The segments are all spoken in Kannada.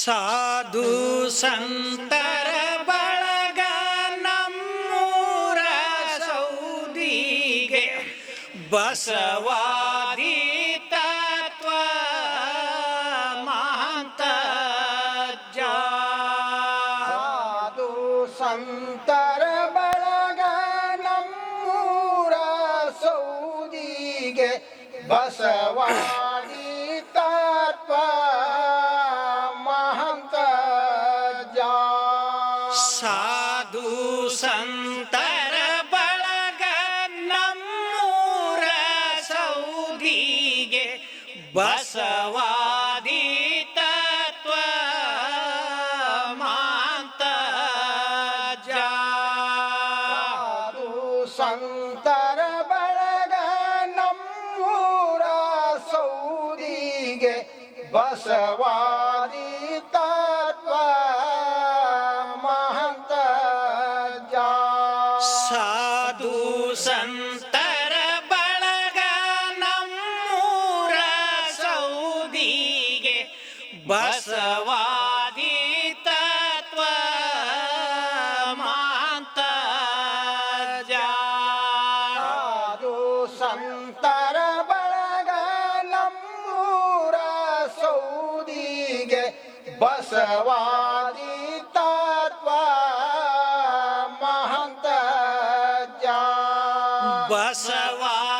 ಸಾಧು ಸಂತರ ಬಳಗ ನಮ್ಮೂರ ಸೌದಿಗೆ ಬಸವಾದಿ ಸಂತರ ಬಳಗ ನಮ್ಮೂರ ಸೌದಿಗೆ ಬಸವಾದಿ ತತ್ವ ಮಾಂತ ಜಾದು ಸಂತರ ಬಳಗ ನಮ್ಮೂರ ಸೌದಿಗೆ ಬಸವಾದಿ ಬಸವಾದಿ ತತ್ವ ಮಾಂತ ಜಾದು ಸಂತರ ಬಳಗ ನಮ್ಮೂರ ಸೌದಿಗೆ ಬಸವಾದಿ ತತ್ವ ಮಹಂತ ಜಾ ಬಸವಾದಿ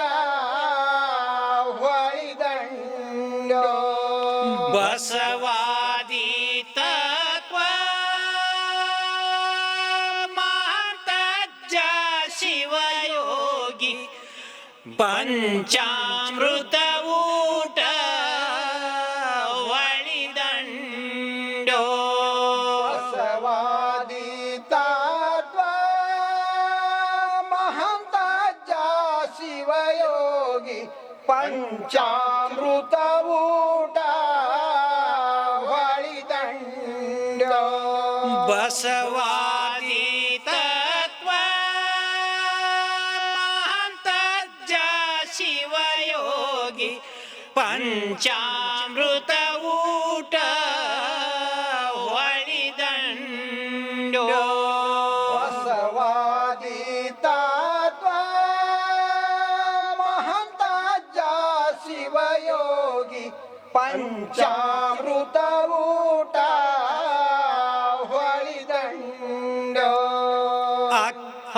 ಪಂಚಾಮೃತ ಊಟ ಒಳಿದಂಡೋ ಮಹಂತ ಶಿವಯೋಗಿ ಪಂಚಾಮೃತ ಊಟ ಹೊಳಿದಂಡ ಪಂಚಾಮೃತ ಊಟ ಜಾ ಶಿವಯೋಗಿ ಪಂಚಾಮೃತ ಊಟ ಹೊಳಿದಂಡ ಅಕ್ಕ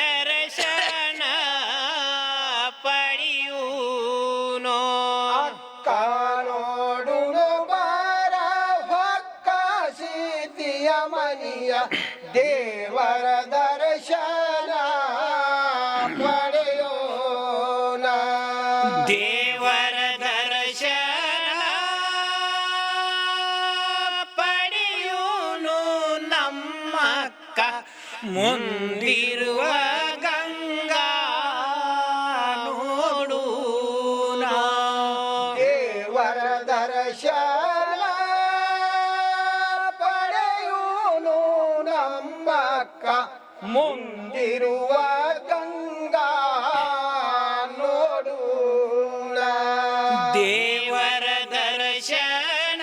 ದೇವರ ದರ್ಶನ ಪಡೆಯೋಣ ದೇವರ ದರ್ಶನ ಪಡೆಯೋನು ನಮ್ಮಕ್ಕ ಮುಂದಿರುವ ಮುಂದಿರುವ ಗಂಗಾ ನೋಡೂಳ ದೇವರ ದರ್ಶನ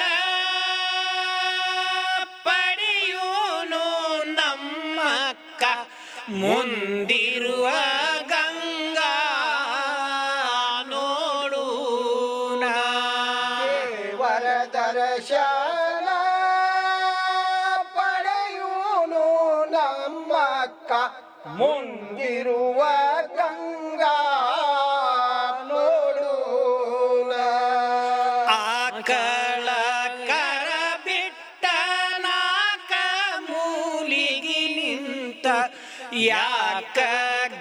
ಪಡೆಯೂನು ನಮ್ಮಕ್ಕ. ಮುಂದಿರುವ ಗಂಗಾ ನೋಡೂಣ. ದೇವರ ದರ್ಶನ ಮುಂದಿರುವ ಗಂಗಾ ನೋಡು ಆಕಳ ಕರ ಬಿಟ್ಟ ನಾಕ ಮೂಲಿಗಿ ನಿಂತ ಯಾಕ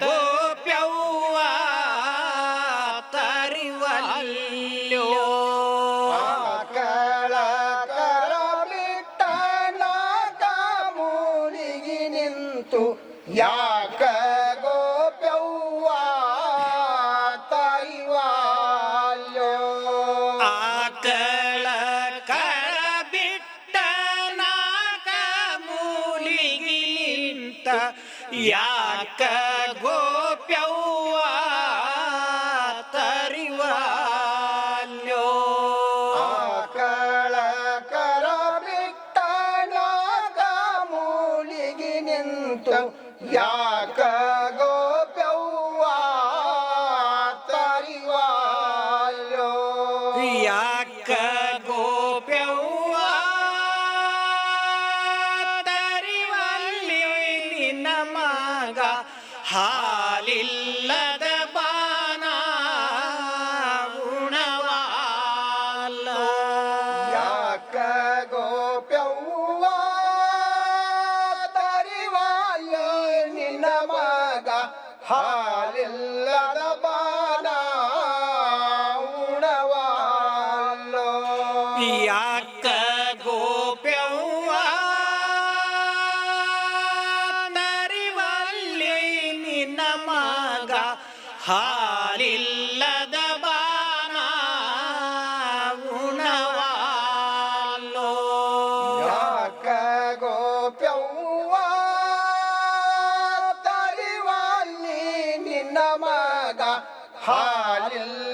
ಗೋಪ್ಯವ್ವ ತರಿವಲ್ಯೋ? ಆಕಳ ಕರ ಬಿಟ್ಟ ನಾಕ ಮೂಲಿಗಿ ನಿಂತು ಯಾಕ ಯಾಕ ಗೋಪ್ಯವ್ವ ತರಿವಲ್ಯೋ? ಕಳ ಕರ ಬಿಟ್ಟ ಮೂಲಿಗಿ ನಿಂತು ಯಾಕ ಹಾಲಿಲ್ಲದ ಬಾನ ಗುಣವಾಲ ಯಾಕ ಗೋಪ್ಯವ್ವ? ತರಿವಾಯ ನಿನ್ನ ಮಗ ಹಾಲಿಲ್ಲದ ಹಾಲಿಲ್ಲದ ಬಾನ ಉಣವಾಲೋ. ಯಾಕ ಗೋಪ್ಯವ್ವ ತರಿವಾಲಿ ನಿನ್ನ ಮಗ ಹಾಲಿಲ್ಲದ